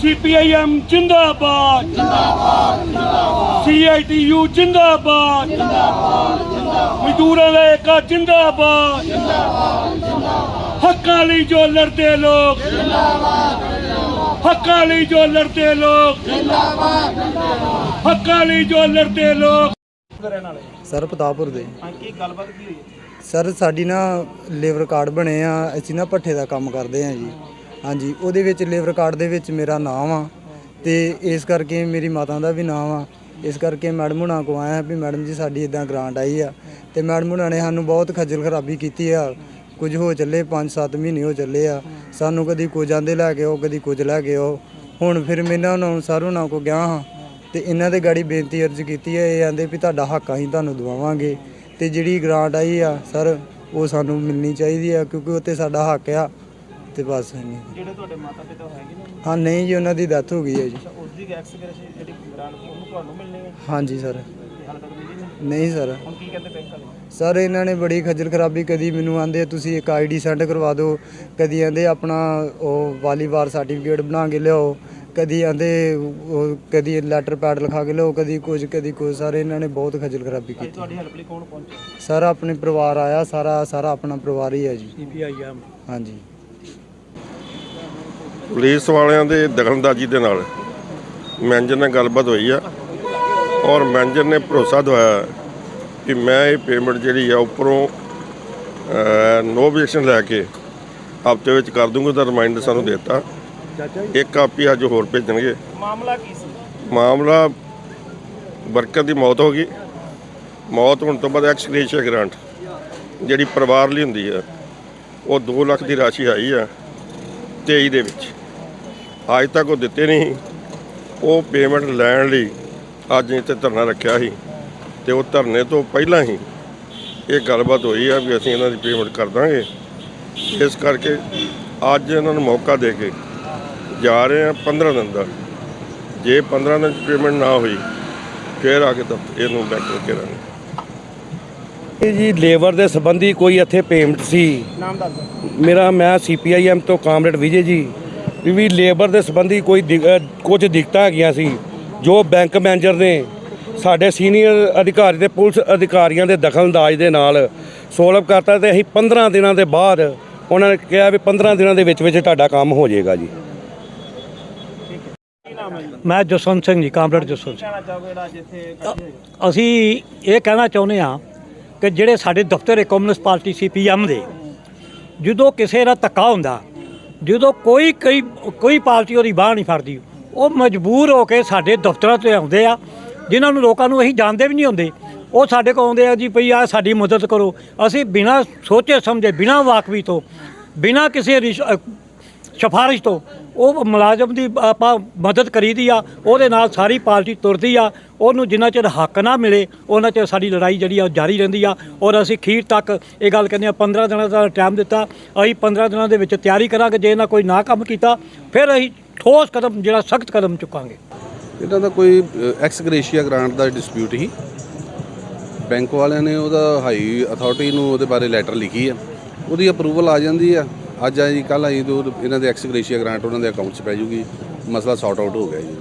CPIM ਜਿੰਦਾਬਾਦ ਜਿੰਦਾਬਾਦ ਜਿੰਦਾਬਾਦ ਸੀਆਈਟੀਯੂ ਜਿੰਦਾਬਾਦ ਜਿੰਦਾਬਾਦ ਜਿੰਦਾਬਾਦ ਮਜ਼ਦੂਰਾਂ ਦਾ ਏਕਾ ਜਿੰਦਾਬਾਦ ਜਿੰਦਾਬਾਦ ਜਿੰਦਾਬਾਦ ਹੱਕਾਂ ਲਈ ਜੋ ਲੜਦੇ ਲੋਕ ਜਿੰਦਾਬਾਦ ਹੱਕਾਂ ਲਈ ਜੋ ਲੜਦੇ ਲੋਕ ਜਿੰਦਾਬਾਦ ਹੱਕਾਂ ਲਈ ਜੋ ਲੜਦੇ ਲੋਕ ਸਰ ਪਤਾਪੁਰ ਦੇ। ਹਾਂ ਕੀ ਗੱਲਬਾਤ ਕੀ ਹੋਈ? ਹੈ? ਸਰ ਸਾਡੀ ਨਾ ਲੇਬਰ ਕਾਰਡ ਬਣੇ ਆ। ਅਸੀਂ ਨਾ ਭੱਠੇ ਦਾ ਕੰਮ ਕਰਦੇ ਆ ਜੀ। ਹਾਂਜੀ, ਉਹਦੇ ਵਿੱਚ ਲੇਬਰ ਕਾਰਡ ਦੇ ਵਿੱਚ ਮੇਰਾ ਨਾਮ ਆ ਤੇ ਇਸ ਕਰਕੇ ਮੇਰੀ ਮਾਤਾ ਦਾ ਵੀ ਨਾਮ ਆ। ਇਸ ਕਰਕੇ ਮੈਡਮ ਹੁਣਾਂ ਕੋ ਆਇਆ ਵੀ ਮੈਡਮ ਜੀ, ਸਾਡੀ ਇਦਾਂ ਗ੍ਰਾਂਟ ਆਈ ਆ ਤੇ ਮੈਡਮ ਹੁਣਾਂ ਨੇ ਸਾਨੂੰ ਬਹੁਤ ਖੱਜਲ ਖਰਾਬੀ ਕੀਤੀ ਆ। ਕੁਝ ਹੋ ਚੱਲੇ 5-7 ਮਹੀਨੇ ਹੋ ਚੱਲੇ ਆ। ਸਾਨੂੰ ਕਦੀ ਕੁਝ ਆਂਦੇ ਲੈ ਕੇ ਆਓ, ਕਦੀ ਕੁਝ ਲੈ ਕੇ ਆਓ। ਹੁਣ ਫਿਰ ਮੈਂ ਇਹਨਾਂ ਨੂੰ, ਸਰ ਹੁਣਾਂ ਕੋ ਗਿਆ ਹਾਂ ਤੇ ਇਹਨਾਂ ਦੇ ਗਾੜੀ ਬੇਨਤੀ ਅਰਜ਼ ਕੀਤੀ ਹੈ ਇਹ ਆਂਦੇ ਵੀ ਤੁਹਾਡਾ ਹੱਕ ਅਸੀਂ ਤੁਹਾਨੂੰ ਦਵਾਵਾਂਗੇ। ਤੇ ਜਿਹੜੀ ਗ੍ਰਾਂਟ ਆਈ ਆ, ਸਰ, ਉਹ ਸਾਨੂੰ ਮਿਲਣੀ ਚਾਹੀਦੀ ਆ ਕਿਉਂਕਿ ਉੱਤੇ ਸਾਡਾ ਹੱਕ ਆ। ਤੇ ਬਸ ਨਹੀਂ। ਜਿਹੜੇ ਤੁਹਾਡੇ ਮਾਤਾ ਪਿਤਾ ਹੈਗੇ ਨੇ? ਹਾਂ ਨਹੀਂ ਜੀ ਉਹਨਾਂ ਦੀ ਡੈਥ ਹੋ ਗਈ ਹੈ ਜੀ। ਉਸ ਦੀ ਐਕਸਪੀਰੀਅੰਸ ਜਿਹੜੀ ਗ੍ਰਾਂਟ ਉਹਨੂੰ ਤੁਹਾਨੂੰ ਮਿਲਣੀ ਹੈ? ਹਾਂਜੀ ਸਰ। ਤੇ ਹਾਲੇ ਤੱਕ ਮਿਲੀ ਨਹੀਂ? ਨਹੀਂ ਸਰ। ਹੁਣ ਕੀ ਕਹਿੰਦੇ ਬੈਂਕ ਵਾਲੇ? ਸਰ ਇਹਨਾਂ ਨੇ ਬੜੀ ਖੱਜਲ ਖਰਾਬੀ ਕਦੀ ਮੈਨੂੰ ਆਂਦੇ ਤੁਸੀਂ ਇੱਕ ਆਈਡੀ ਸੈਂਡ ਕਰਵਾ ਦਿਓ। ਕਦੀ ਆਂਦੇ ਆਪਣਾ ਉਹ ਵਾਲੀਬਾਰ ਸਰਟੀਫਿਕੇਟ ਬਣਾ ਕੇ ਲਿਆਓ। ਕਦੀ ਆਂਦੇ ਉਹ ਕਦੀ ਲੈਟਰ ਪੈਡ ਲਿਖਾ ਕੇ ਲਿਆਓ ਕਦੀ ਕੁਝ ਕਦੀ ਕੁਝ। ਸਰ ਇਹਨਾਂ ਨੇ ਬਹੁਤ ਖੱਜਲ ਖਰਾਬੀ ਅੱਜ ਕੀਤੀ। ਤੁਹਾਡੀ ਹੈਲਪ ਲਈ ਕੌਣ ਪਹੁੰਚਿਆ? ਸਰ ਆਪਣੇ ਪਰਿਵਾਰ ਆਇਆ ਸਾਰਾ ਸਾਰਾ ਆਪਣਾ ਪਰਿਵਾਰ ਹੀ ਹੈ ਜੀ। ਸੀਪੀਆਈਐਮ ਹਾਂਜੀ। ਪੁਲਿਸ ਵਾਲਿਆਂ ਦੇ ਦਖਲਅੰਦਾਜ਼ੀ ਦੇ ਨਾਲ ਮੈਨੇਜਰ ਨਾਲ ਗੱਲਬਾਤ ਹੋਈ ਆ ਔਰ ਮੈਨੇਜਰ ਨੇ ਭਰੋਸਾ ਦਵਾਇਆ ਕਿ ਮੈਂ ਇਹ ਪੇਮੈਂਟ ਜਿਹੜੀ ਆ ਉੱਪਰੋਂ ਨੋ objection ਲੈ ਕੇ ਹਫ਼ਤੇ ਵਿੱਚ ਕਰ ਦੂੰਗਾ ਤਾਂ ਰਿਮਾਈਂਡਰ ਸਾਨੂੰ ਦਿੱਤਾ। ਇੱਕ ਕਾਪੀ ਅੱਜ ਹੋਰ ਭੇਜਣਗੇ। ਮਾਮਲਾ ਕੀ ਸੀ? ਮਾਮਲਾ ਵਰਕਰ ਦੀ ਮੌਤ ਹੋ ਗਈ। ਮੌਤ ਹੋਣ ਤੋਂ ਬਾਅਦ ਐਕਸਗ੍ਰੇਸ਼ੀਆ ਗ੍ਰਾਂਟ ਜਿਹੜੀ ਪਰਿਵਾਰ ਲਈ ਹੁੰਦੀ ਆ ਉਹ 2 ਲੱਖ ਦੀ ਰਾਸ਼ੀ ਆਈ ਆ 23 ਦੇ ਵਿੱਚ। ਅੱਜ ਤੱਕ ਉਹ ਦਿੱਤੇ ਨਹੀਂ ਉਹ ਪੇਮੈਂਟ ਲੈਣ ਲਈ ਅੱਜ ਇੱਥੇ ਧਰਨਾ ਰੱਖਿਆ ਸੀ ਤੇ ਉਹ ਧਰਨੇ ਤੋਂ ਪਹਿਲਾਂ ਹੀ ਇਹ ਗੱਲਬਾਤ ਹੋਈ ਆ ਵੀ ਅਸੀਂ ਇਹਨਾਂ ਦੀ ਪੇਮੈਂਟ ਕਰ ਦਾਂਗੇ। ਇਸ ਕਰਕੇ ਅੱਜ ਇਹਨਾਂ ਨੂੰ ਮੌਕਾ ਦੇ ਕੇ ਜਾ ਰਹੇ ਆ 15 ਦਿਨ ਦਾ। ਜੇ 15 ਦਿਨ ਪੇਮੈਂਟ ਨਾ ਹੋਈ ਫਿਰ ਆ ਕੇ ਤਾਂ ਇਹਨੂੰ ਬੈਕ ਕਰਕੇ ਕਰਾਂਗੇ ਇਹ ਜੀ ਲੇਬਰ ਦੇ ਸੰਬੰਧੀ ਕੋਈ ਇੱਥੇ ਪੇਮੈਂਟ ਸੀ? ਨਾਮ ਦੱਸ ਮੇਰਾ ਮੈਂ ਸੀਪੀਆਈਐਮ ਤੋਂ ਕਾਮਰੇਡ ਵਿਜੇ ਜੀ। ਵੀ ਵੀ ਲੇਬਰ ਦੇ ਸੰਬੰਧੀ ਕੋਈ ਕੁਝ ਦਿੱਕਤਾਂ ਹੈਗੀਆਂ ਸੀ। ਜੋ ਬੈਂਕ ਮੈਨੇਜਰ ਨੇ ਸਾਡੇ ਸੀਨੀਅਰ ਅਧਿਕਾਰੀ ਤੇ ਪੁਲਿਸ ਅਧਿਕਾਰੀਆਂ ਦੇ ਦਖਲਅੰਦਾਜ਼ ਦੇ ਨਾਲ ਸੋਲਵ ਕਰਤਾ ਤੇ ਅਸੀਂ 15 ਦਿਨਾਂ ਦੇ ਬਾਅਦ ਉਹਨਾਂ ਨੇ ਕਿਹਾ ਵੀ 15 ਦਿਨਾਂ ਦੇ ਵਿੱਚ ਵਿੱਚ ਤੁਹਾਡਾ ਕੰਮ ਹੋ ਜਾਏਗਾ ਜੀ। ਮੈਂ ਜਸਵੰਤ ਸਿੰਘ ਜੀ ਕਾਮਰੇਡ ਜਸਵੰਤ ਸਿੰਘ। ਅਸੀਂ ਇਹ ਕਹਿਣਾ ਚਾਹੁੰਦੇ ਹਾਂ ਕਿ ਜਿਹੜੇ ਸਾਡੇ ਦਫ਼ਤਰ ਕਮਿਊਨਿਸਟ ਪਾਰਟੀ ਸੀਪੀਐਮ ਦੇ ਜਦੋਂ ਕਿਸੇ ਦਾ ਧੱਕਾ ਹੁੰਦਾ ਜਦੋਂ ਕੋਈ ਕਈ ਕੋਈ ਪਾਰਟੀ ਉਹਦੀ ਬਾਹ ਨਹੀਂ ਫੜਦੀ। ਉਹ ਮਜਬੂਰ ਹੋ ਕੇ ਸਾਡੇ ਦਫ਼ਤਰਾਂ ਤੇ ਆਉਂਦੇ ਆ, ਜਿਨ੍ਹਾਂ ਨੂੰ ਲੋਕਾਂ ਨੂੰ ਅਸੀਂ ਜਾਣਦੇ ਵੀ ਨਹੀਂ ਹੁੰਦੇ। ਉਹ ਸਾਡੇ ਕੋਲ ਆਉਂਦੇ ਆ, ਜੀ ਭਈ ਆ ਸਾਡੀ ਮਦਦ ਕਰੋ। ਅਸੀਂ ਬਿਨਾਂ ਸੋਚੇ ਸਮਝੇ, ਬਿਨਾਂ ਵਾਕਫੀ ਤੋਂ, ਬਿਨਾਂ ਕਿਸੇ ਰਿਸ਼- ਸਿਫਾਰਿਸ਼ ਤੋਂ। ਉਹ ਮੁਲਾਜ਼ਮ ਦੀ ਆਪਾਂ ਮਦਦ ਕਰੀਦੀ ਆ, ਉਹਦੇ ਨਾਲ ਸਾਰੀ ਪਾਰਟੀ ਤੁਰਦੀ ਆ। ਉਹਨੂੰ ਜਿੰਨਾ ਚਿਰ ਹੱਕ ਨਾ ਮਿਲੇ, ਉਹਨਾਂ ਚਿਰ ਸਾਡੀ ਲੜਾਈ ਜਿਹੜੀ ਆ ਉਹ ਜਾਰੀ ਰਹਿੰਦੀ ਆ। ਔਰ ਅਸੀਂ ਖੀਰ ਤੱਕ ਇਹ ਗੱਲ ਕਹਿੰਦੇ ਆ 15 ਦਿਨਾਂ ਦਾ ਟਾਈਮ ਦਿੱਤਾ। ਅਸੀਂ 15 ਦਿਨਾਂ ਦੇ ਵਿੱਚ ਤਿਆਰੀ ਕਰਾਂਗੇ, ਜੇ ਇਹਨਾਂ ਕੋਈ ਨਾ ਕੰਮ ਕੀਤਾ, ਫਿਰ ਅਸੀਂ ਠੋਸ ਕਦਮ, ਜਿਹੜਾ ਸਖਤ ਕਦਮ ਚੁੱਕਾਂਗੇ। ਇਹਨਾਂ ਦਾ ਕੋਈ ਐਕਸ ਗ੍ਰੇਸ਼ੀਆ ਗ੍ਰਾਂਟ ਦਾ ਡਿਸਪਿਊਟ ਹੀ ਬੈਂਕ ਵਾਲਿਆਂ ਨੇ ਉਹਦਾ ਹਾਈ ਅਥਾਰਟੀ ਨੂੰ ਉਹਦੇ ਬਾਰੇ ਲੈਟਰ ਲਿਖੀ ਆ। ਉਹਦੀ ਅਪਰੂਵਲ ਆ ਜਾਂਦੀ ਆ। ਅੱਜ ਆਈ ਕੱਲ ਆਈ ਤੋਂ ਇਹਨਾਂ ਦੇ ਐਕਸ ਗ੍ਰੇਸ਼ੀਆ ਗ੍ਰਾਂਟ ਉਹਨਾਂ ਦੇ ਅਕਾਊਂਟ 'ਚ ਪੈ ਜੂਗੀ ਮਸਲਾ ਸੌਟ ਆਊਟ ਹੋ ਗਿਆ ਜੀ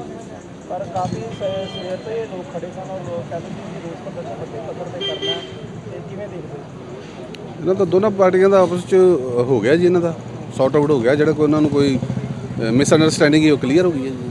ਪਰ ਕਾਫੀ ਸ- ਸਵੇਰ ਤੋਂ ਇਹ ਲੋਕ ਖੜੇ ਸਨ ਔਰ ਲੋਕ ਕਹਿੰਦੇ ਸੀ ਕਿ ਰੋਸ ਪ੍ਰਦਰਸ਼ਨ ਵੱਡੇ ਪੱਧਰ ਤੇ ਕਰਨਾ ਹੈ। ਤੇ ਕਿਵੇਂ ਦੇਖਦੇ ਹੋ? ਇਹਨਾਂ ਤਾਂ ਦੋਨਾਂ ਪਾਰਟੀਆਂ ਦਾ ਆਪਸ 'ਚ ਹੋ ਗਿਆ ਜੀ ਇਹਨਾਂ ਦਾ ਸੌਟ ਆਊਟ ਹੋ ਗਿਆ ਜਿਹੜਾ ਕੋਈ ਉਹਨਾਂ ਨੂੰ ਕੋਈ ਮਿਸ ਅੰਡਰਸਟੈਂਡਿੰਗ ਹੀ ਉਹ ਕਲੀਅਰ ਹੋ ਗਈ ਹੈ ਜੀ